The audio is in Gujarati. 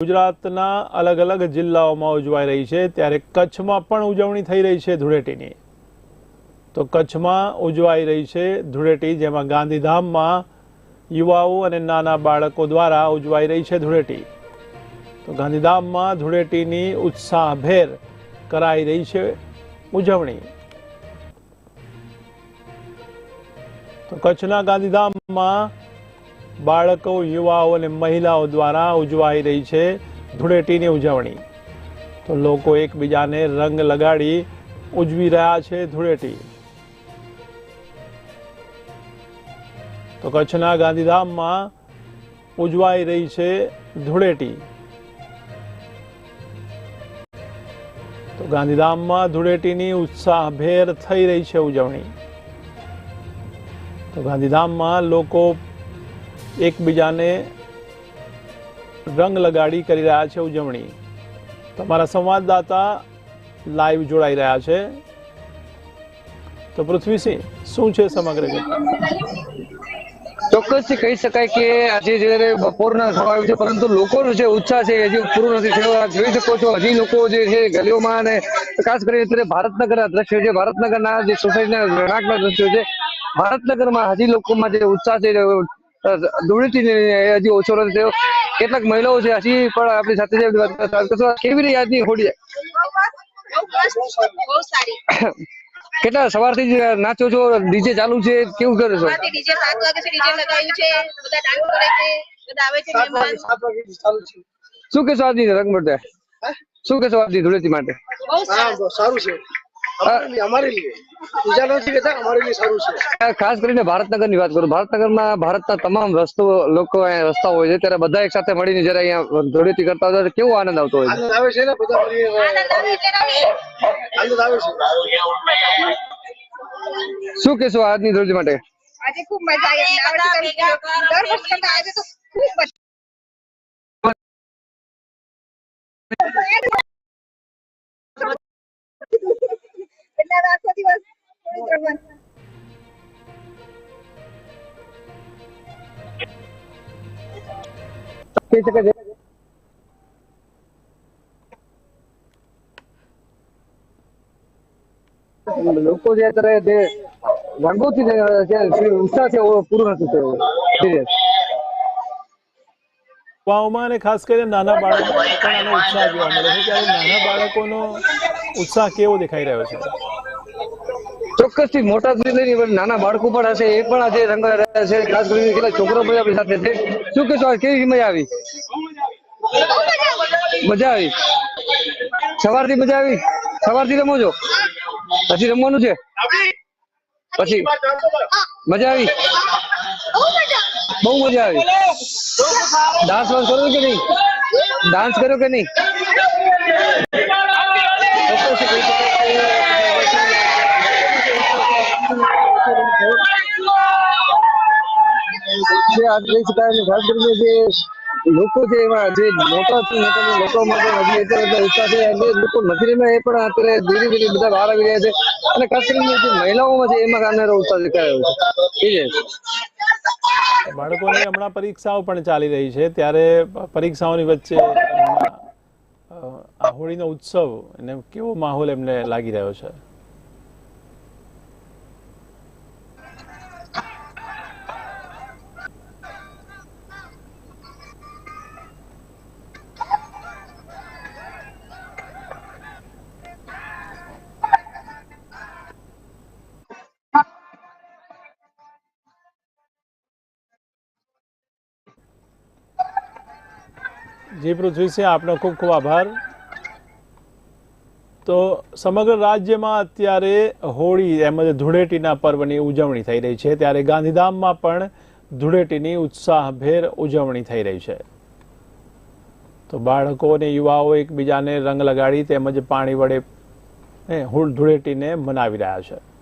ગુજરાતના અલગ અલગ જિલ્લાઓમાં ઉજવાઈ રહી છે. ત્યારે કચ્છમાં પણ ઉજવણી થઈ રહી છે ધૂળેટીની. તો કચ્છમાં ઉજવાઈ રહી છે ધૂળેટી, જેમાં ગાંધીધામમાં યુવાઓ અને નાના બાળકો દ્વારા ઉજવાઈ રહી છે ધૂળેટી. તો ગાંધીધામમાં ધૂળેટીની ઉત્સાહભેર કરાઈ રહી છે ઉજવણી. તો કચ્છના ગાંધીધામમાં બાળકો, યુવાઓ અને મહિલાઓ દ્વારા ઉજવાઈ રહી છે ધૂળેટીની ઉજવણી. તો લોકો એકબીજાને રંગ લગાડી ઉજવી રહ્યા છે ધૂળેટી. તો કચ્છના ગાંધીધામમાં ઉજવાઈ રહી છે ધૂળેટી. તો ગાંધીધામમાં ધૂળેટીની ઉત્સાહભેર થઈ રહી છે ઉજવણી. તો ગાંધીધામમાં લોકો એકબીજાને રંગ લગાડી કરી રહ્યા છે ઉજવણી. તમારા સંવાદદાતા લાઈવ જોડાઈ રહ્યા છે. તો પૃથ્વીસિંહ શું છે સમગ્ર ચોક્કસથી કહી શકાય કે આજે જયારે બપોરના આવ્યો છે, પરંતુ લોકોનો જે ઉત્સાહ છે, હજી પૂરો નથી થયો. જોઈ શકો છો, હજી લોકો જે છે, ગલીઓમાં અને ખાસ કરીને અત્યારે ભારતનગરના દ્રશ્યો છે, ભારતનગરના જે સોસાયટીના રહેણાંકના દ્રશ્યો છે, ભારતનગરમાં હજી લોકોમાં જે ઉત્સાહ છે ધૂળેટીને હજી ઓછો નથી થયો. કેટલાક મહિલાઓ છે હજી પણ આપણી સાથે છે કેવી રીતે આજની હોળી કેટલા સવારથી જ નાચો છો ડીજે ચાલુ છે કેવું કરો છો? સવારથી ડીજે સાત વાગે છે ડીજે લગાવ્યું છે બધા ડાન્સ કરે છે બધા આવે છે મહેમાન. શું કહેશો આજની રંગમટે શું કહેશો આજની ધૂળેટી માટે? બહુ સારું છે. ખાસ કરીને ભારતનગરની વાત કરું ભારતનગરમાં ભારતના તમામ રસ્તો લોકો અહીંયા રસ્તા હોય છે ત્યારે બધા એક સાથે મળીને જયારે અહીંયા ધોળીથી કરતા હોય કેવો આનંદ આવતો હોય છે? ને બધા આનંદ આવે છે શું કહેશો આજની ધોળી માટે? આજે ખૂબ મજા આવી દર વર્ષ કરતા આજે તો ખૂબ દિવસ લોકો જે અત્યારે જે રંગોથી જે ઉત્સાહ છે પૂરો નથી થયો. અને ખાસ કરીને નાના બાળકો ઉત્સાહ જોવા મળે છે, ત્યારે નાના બાળકોનો ઉત્સાહ કેવો દેખાઈ રહ્યો છે? ચોક્કસથી મોટા સુધી લઈને નાના બાળકો પણ હશે, એ પણ આજે રંગ રહ્યા છે. ખાસ કરીને કેટલા છોકરો પણ આપણી સાથે છે. શું કહેશો કેવી મજા આવી? મજા આવી. સવારથી મજા આવી? સવારથી રમો છો? પછી રમવાનું છે? પછી? મજા આવી? બહુ મજા આવી. ડાન્સ વાન્સ કર્યો કે નહીં? ડાન્સ કર્યો કે નહીં ચોક્કસથી કહી શકાય કે જે આ કહી શકાય અને ખાસ કરીને જે લોકો છે, એમાં જે મોટા છે, મોટા લોકો માટે હજી એટલા ઉત્સાહ છે અને લોકો નથી રમ્યા, એ પણ અત્યારે ધીરે ધીરે બધા બહાર આવી રહ્યા છે. અને ખાસ કરીને જે મહિલાઓમાં છે, એમાં કારણે ઉત્સાહ દેખાયો છે. ઠીક છે બાળકોની હમણાં પરીક્ષાઓ પણ ચાલી રહી છે. ત્યારે પરીક્ષાઓની વચ્ચે આ હોળીનો ઉત્સવ, એને કેવો માહોલ એમને લાગી રહ્યો છે? જી પૃથ્વીસિંહ આપનો ખૂબ ખૂબ આભાર. તો સમગ્ર રાજ્યમાં અત્યારે હોળી તેમજ ધૂળેટીના પર્વની ઉજવણી થઈ રહી છે. ત્યારે ગાંધીધામમાં પણ ધૂળેટીની ઉત્સાહભેર ઉજવણી થઈ રહી છે. તો બાળકો અને યુવાઓ એકબીજાને રંગ લગાડી તેમજ પાણી વડે ધૂળેટીને મનાવી રહ્યા છે.